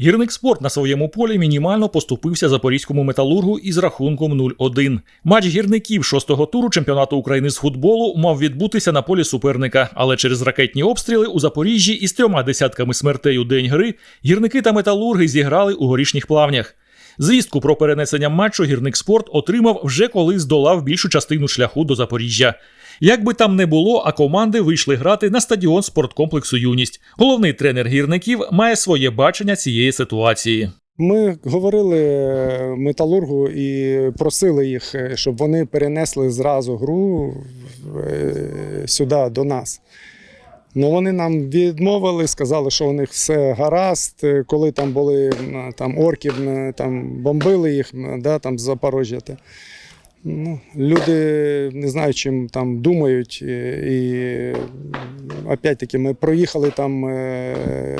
Гірник спорт на своєму полі мінімально поступився запорізькому металургу із рахунком 0-1. Матч гірників шостого туру чемпіонату України з футболу мав відбутися на полі суперника, але через ракетні обстріли у Запоріжжі із трьома десятками смертей у день гри гірники та металурги зіграли у горішніх плавнях. Звістку про перенесення матчу гірник спорт отримав вже коли здолав більшу частину шляху до Запоріжжя. Як би там не було, а команди вийшли грати на стадіон спорткомплексу Юність. Головний тренер гірників має своє бачення цієї ситуації. Ми говорили металургу і просили їх, щоб вони перенесли зразу гру е, сюди до нас. Ну вони нам відмовили, сказали, що у них все гаразд. Коли там були там орків, там бомбили їх, да, там з Запорожжя. Ну, люди не знаю, чим там думають. І, опять-таки ми проїхали там е,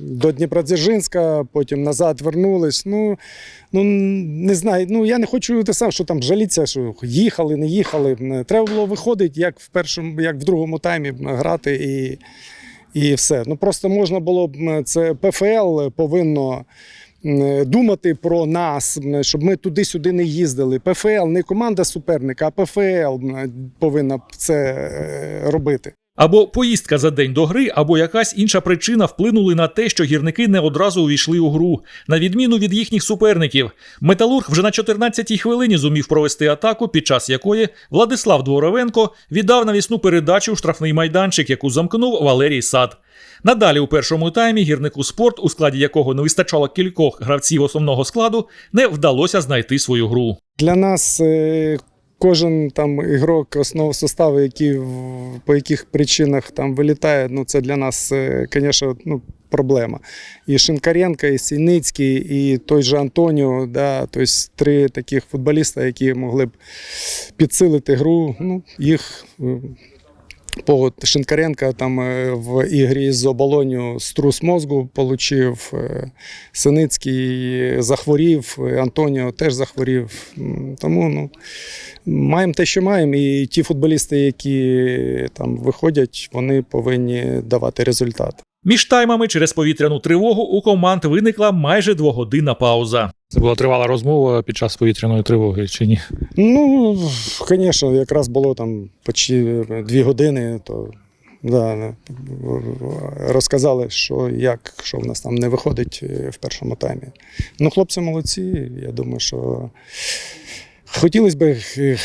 до Дніпродзержинська, потім назад вернулись. Ну, ну не знаю. Ну я не хочу те саме, що там жалітися, що їхали, не їхали. Треба було виходити, як в першому, як в другому таймі грати і, і все. Ну просто можна було б це ПФЛ повинно. М, Думати про нас, щоб ми туди-сюди не їздили. ПФЛ не команда суперника, а ПФЛ повинна це е, робити. Або поїздка за день до гри, або якась інша причина вплинули на те, що гірники не одразу увійшли у гру, на відміну від їхніх суперників. Металург вже на 14-й хвилині зумів провести атаку, під час якої Владислав Дворовенко віддав навісну передачу у штрафний майданчик, яку замкнув Валерій Сад. Надалі у першому таймі гірнику спорт, у складі якого не вистачало кількох гравців основного складу, не вдалося знайти свою гру. Для нас е, кожен там ігрок основного составу, який по яких причинах там вилітає, ну це для нас, звісно, ну, проблема. І Шинкаренко, і Сіницький, і той же Антоніо, да, тобто три таких футболіста, які могли б підсилити гру. Ну, їх е, по от Шинкаренка там е, в ігрі з оболоню струс мозку отримав. Синицький захворів, е, Антоніо теж захворів. Тому ну, маємо те, що маємо. І ті футболісти, які там виходять, вони повинні давати результат. Між таймами через повітряну тривогу у команд виникла майже двогодинна пауза. Це була тривала розмова під час повітряної тривоги чи ні? Ну, звісно, якраз було там почти дві години, то да, розказали, що як, що в нас там не виходить е, в першому таймі. Ну, хлопці молодці. Я думаю, що хотілося б е,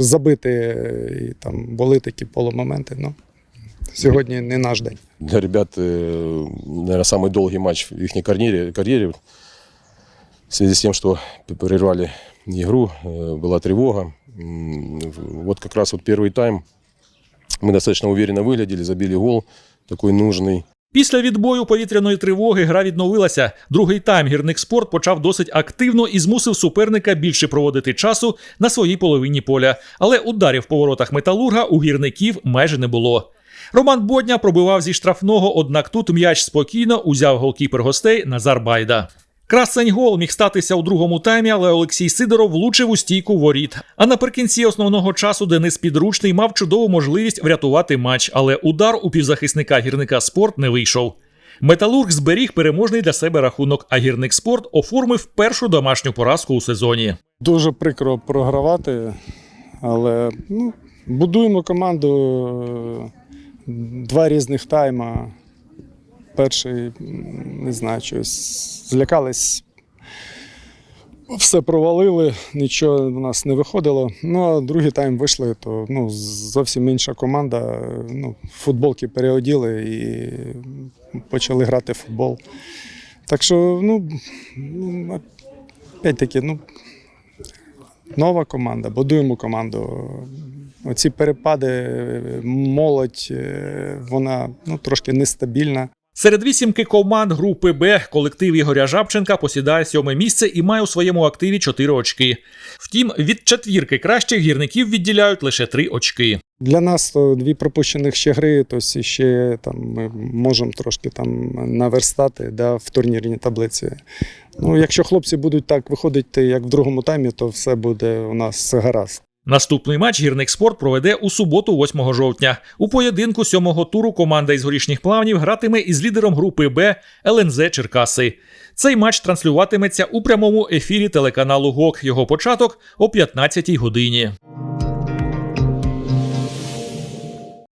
забити, е, і там були такі полумоменти. Ну, сьогодні не наш день. Для ребят, наверное, самый долгий матч в их карьере, карьере. В связи с тем, что прервали игру, э, была тревога. М, Вот как раз вот первый тайм мы достаточно уверенно выглядели, забили гол, такой нужный. Після відбою повітряної тривоги гра відновилася. Другий тайм гірник спорт почав досить активно і змусив суперника більше проводити часу на своїй половині поля. Але ударів по воротах металурга у гірників майже не було. Роман Бодня пробивав зі штрафного, однак тут м'яч спокійно узяв голкіпер гостей Назар Байда. Красень гол міг статися у другому таймі, але Олексій Сидоров влучив у стійку воріт. А наприкінці основного часу Денис Підручний мав чудову можливість врятувати матч, але удар у півзахисника гірника спорт не вийшов. Металург зберіг переможний для себе рахунок, а гірник спорт оформив першу домашню поразку у сезоні. Дуже прикро програвати, але ну, будуємо команду два різних тайма. Перший, не знаю, щось злякались. Все провалили, нічого в нас не виходило. Ну, а другий тайм вийшли, то ну, зовсім інша команда. Ну, футболки переоділи і почали грати в футбол. Так що, ну, опять-таки, ну, нова команда, будуємо команду. Оці перепади, молодь, е, вона ну, трошки нестабільна. Серед вісімки команд групи Б колектив Ігоря Жабченка посідає сьоме місце і має у своєму активі 4 очки. Втім, від четвірки кращих гірників відділяють лише 3 очки. Для нас то дві пропущених ще гри, то ще там ми можемо трошки там наверстати да, в турнірній таблиці. Ну, якщо хлопці будуть так виходити, як в другому таймі, то все буде у нас гаразд. Наступний матч гірник спорт проведе у суботу, 8 жовтня. У поєдинку сьомого туру команда із горішніх плавнів гратиме із лідером групи Б ЛНЗ Черкаси. Цей матч транслюватиметься у прямому ефірі телеканалу ГОК. Його початок о 15 годині.